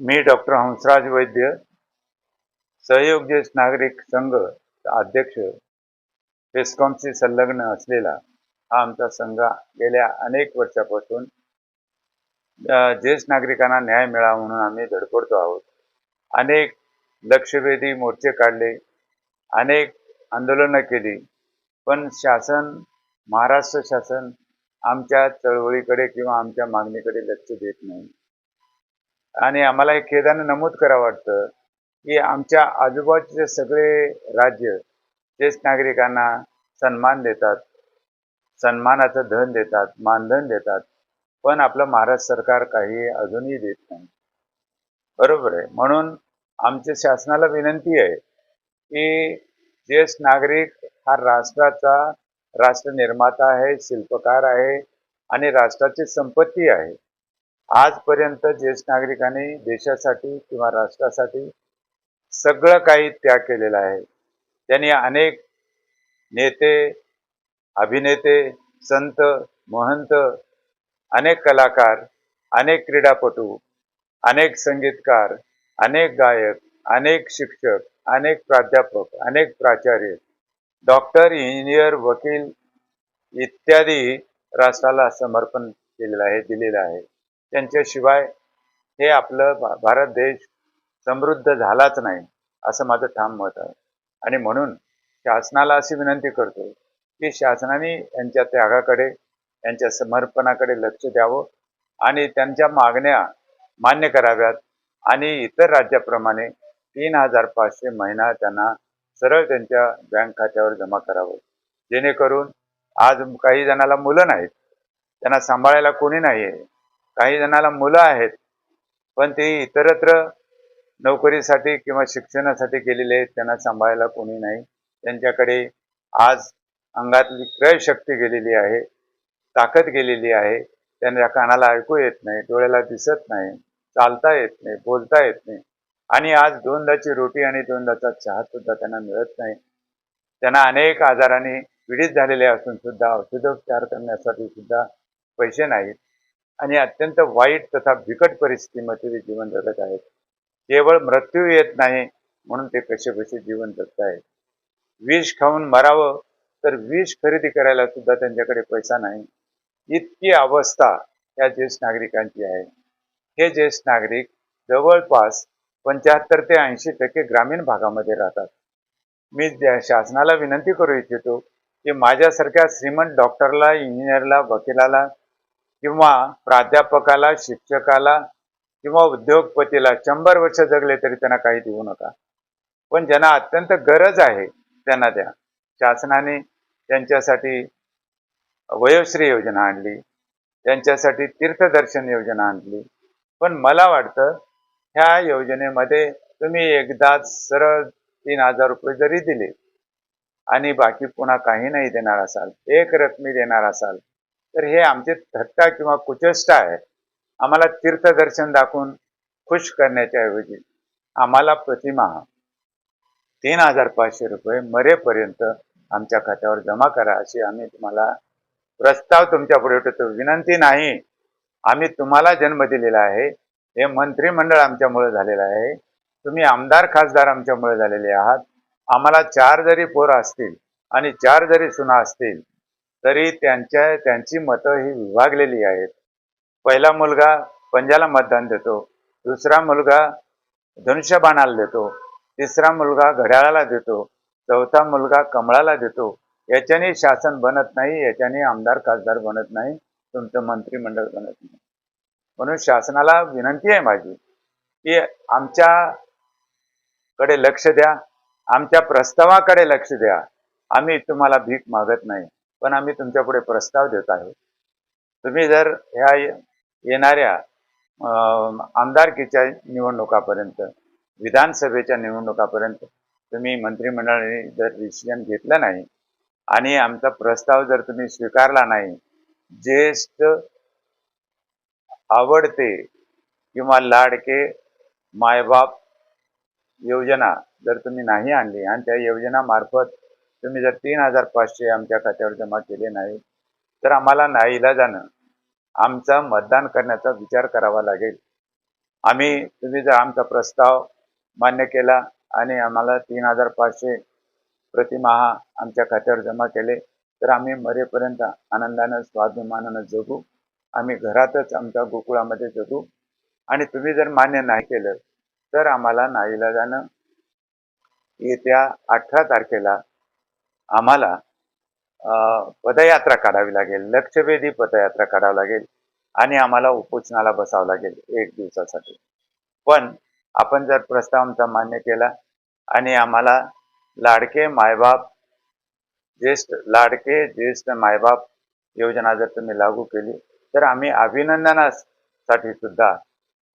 मी doctor Hansraj वैद्य सहयोग ज्येष्ठ नागरिक संघ अध्यक्ष पेस्कॉमशी संलग्न असलेला हा आमचा संघ गेल्या अनेक वर्षापासून ज्येष्ठ नागरिकांना न्याय मिळावा म्हणून आम्ही धडपडतो आहोत. अनेक लक्षवेधी मोर्चे काढले अनेक आंदोलनं केली पण शासन महाराष्ट्र शासन आमच्या चळवळीकडे किंवा आमच्या मागणीकडे लक्ष देत नाही. आणि आम्हाला एक खेदानं नमूद करावं वाटतं की आमच्या आजूबाजूचे सगळे राज्य ज्येष्ठ नागरिकांना सन्मान देतात सन्मानाचं धन देतात मानधन देतात. पण आपलं महाराष्ट्र सरकार काही अजूनही देत नाही. बरोबर आहे. म्हणून आमच्या शासनाला विनंती आहे की ज्येष्ठ नागरिक हा राष्ट्राचा राष्ट्र निर्माता आहे शिल्पकार आहे आणि राष्ट्राची संपत्ती आहे. आजपर्यंत ज्येष्ठ नागरिकांनी देशासाठी किंवा राष्ट्रासाठी सगळं काही त्याग केलेला आहे. त्यांनी अनेक नेते अभिनेते संत महंत अनेक कलाकार अनेक क्रीडापटू अनेक संगीतकार अनेक गायक अनेक शिक्षक अनेक प्राध्यापक अनेक प्राचार्य डॉक्टर इंजिनियर वकील इत्यादी राष्ट्राला समर्पण केलेलं आहे दिलेलं आहे. त्यांच्याशिवाय हे आपलं भा- भारत देश समृद्ध झालाच नाही असं माझं ठाम मत आहे. आणि म्हणून शासनाला अशी विनंती करतो की शासनाने यांच्या त्यागाकडे यांच्या समर्पणाकडे लक्ष द्यावं आणि त्यांच्या मागण्या मान्य कराव्यात आणि इतर राज्याप्रमाणे तीन हजार पाचशे महिना त्यांना सरळ त्यांच्या बँक खात्यावर जमा करावं. जेणेकरून आज काही जणाला मुलं नाहीत त्यांना सांभाळायला कोणी नाही आहे काही जणाला मुलं आहेत पण ते इतरत्र नोकरीसाठी किंवा शिक्षणासाठी गेलेले आहेत त्यांना सांभाळायला कोणी नाही. त्यांच्याकडे आज अंगातली क्रयशक्ती गेलेली आहे ताकद गेलेली आहे. त्यांच्या कानाला ऐकू येत नाही डोळ्याला दिसत नाही चालता येत नाही बोलता येत नाही. आणि आज दोनदाची रोटी आणि दोनदाचा चहा सुद्धा त्यांना मिळत नाही. त्यांना अनेक आजाराने पीडित झालेले असून सुद्धा औषधोपचार करण्यासाठी सुद्धा पैसे नाहीत. आणि अत्यंत वाईट तथा बिकट परिस्थितीमध्ये ते जीवन जगत आहेत. केवळ मृत्यू येत नाही म्हणून ते कसे कसे जीवन जगत आहेत. विष खाऊन मरावं तर विष खरेदी करायला सुद्धा त्यांच्याकडे पैसा नाही. इतकी अवस्था या ज्येष्ठ नागरिकांची आहे. हे ज्येष्ठ नागरिक जवळपास पंच्याहत्तर ते ऐंशी टक्के ग्रामीण भागामध्ये राहतात. मी शासनाला विनंती करू इच्छितो की माझ्यासारख्या श्रीमंत डॉक्टरला इंजिनियरला वकिलाला किंवा प्राध्यापकाला शिक्षकाला किंवा उद्योगपतीला शंभर वर्ष जगले तरी त्यांना काही देऊ नका. पण ज्यांना अत्यंत गरज आहे त्यांना द्या. शासनाने त्यांच्यासाठी वयोश्री योजना आणली त्यांच्यासाठी तीर्थदर्शन योजना आणली. पण मला वाटतं ह्या योजनेमध्ये तुम्ही एकदाच सरळ तीन हजार रुपये जरी दिले आणि बाकी पुन्हा काही नाही देणार असाल एक रकमी देणार असाल तर हे आमचे थट्टा किंवा कुचेष्टा आहे. आम्हाला तीर्थदर्शन दाखवून खुश करण्याच्या ऐवजी आम्हाला प्रतिमाह तीन हजार पाचशे रुपये मरेपर्यंत आमच्या खात्यावर जमा करा अशी आम्ही तुम्हाला प्रस्ताव तुमच्यापुढे ठेवतो. विनंती नाही. आम्ही तुम्हाला जन्म दिलेला आहे. हे मंत्रिमंडळ आमच्यामुळे झालेलं आहे. तुम्ही आमदार खासदार आमच्यामुळे झालेले आहात. आम्हाला चार जरी पोरं असतील आणि चार जरी सुना असतील तरी त्यांच्या त्यांची मतं ही विभागलेली आहेत. पहिला मुलगा पंजाला मतदान देतो दुसरा मुलगा धनुष्यबाणाला देतो तिसरा मुलगा घड्याळाला देतो चौथा मुलगा कमळाला देतो. याच्याने शासन बनत नाही याच्याने आमदार खासदार बनत नाही तुमचं मंत्रिमंडळ बनत नाही. म्हणून शासनाला विनंती आहे माझी की आमच्याकडे लक्ष द्या आमच्या प्रस्तावाकडे लक्ष द्या. आम्ही तुम्हाला भीक मागत नाही. पण आम्ही तुमच्यापुढे प्रस्ताव देत आहे. तुम्ही जर ह्या येणाऱ्या आमदारकीच्या निवडणुकापर्यंत विधानसभेच्या निवडणुकापर्यंत तुम्ही मंत्रिमंडळाने जर डिसिजन घेतलं नाही आणि आमचा प्रस्ताव जर तुम्ही स्वीकारला नाही ज्येष्ठ आवडते किंवा लाडके मायबाप योजना जर तुम्ही नाही आणली आणि त्या योजनामार्फत तुम्ही जर तीन हजार पाचशे आमच्या खात्यावर जमा केले नाही तर आम्हाला नाईलाजानं आमचा मतदान करण्याचा विचार करावा लागेल. आम्ही तुम्ही जर आमचा प्रस्ताव मान्य केला आणि आम्हाला तीन हजार पाचशे प्रतिमाहा आमच्या खात्यावर जमा केले तर आम्ही मरेपर्यंत आनंदानं स्वाभिमानानं जगू. आम्ही घरातच आमच्या गोकुळामध्ये जगू. आणि तुम्ही जर मान्य नाही केलं तर आम्हाला नाईलाजानं येत्या अठरा तारखेला आम्हाला पदयात्रा काढावी लागेल लक्षवेधी पदयात्रा काढावी लागेल आणि आम्हाला उपोषणाला बसावं लागेल एक दिवसासाठी. पण आपण जर प्रस्ताव आमचा मान्य केला आणि आम्हाला लाडके मायबाप ज्येष्ठ लाडके ज्येष्ठ मायबाप योजना जर तुम्ही लागू केली तर आम्ही अभिनंदनासाठी सुद्धा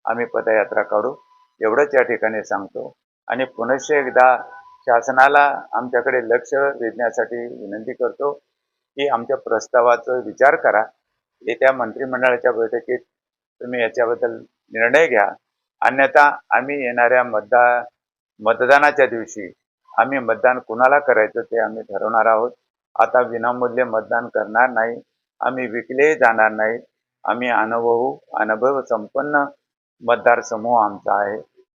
आम्ही पदयात्रा काढू. एवढंच या ठिकाणी सांगतो. आणि पुनश्च एकदा शासनाला आमच्याकडे लक्ष वेधण्यासाठी विनंती करतो की आमच्या प्रस्तावाचा विचार करा. येत्या मंत्रिमंडळाच्या बैठकीत तुम्ही याच्याबद्दल निर्णय घ्या. अन्यथा आम्ही येणाऱ्या मतदा मतदानाच्या दिवशी आम्ही मतदान कुणाला करायचं ते आम्ही ठरवणार आहोत. आता विनामूल्य मतदान करणार नाही. आम्ही विकले जाणार नाही. आम्ही अनुभवू अनुभव संपन्न मतदार समूह आमचा आहे.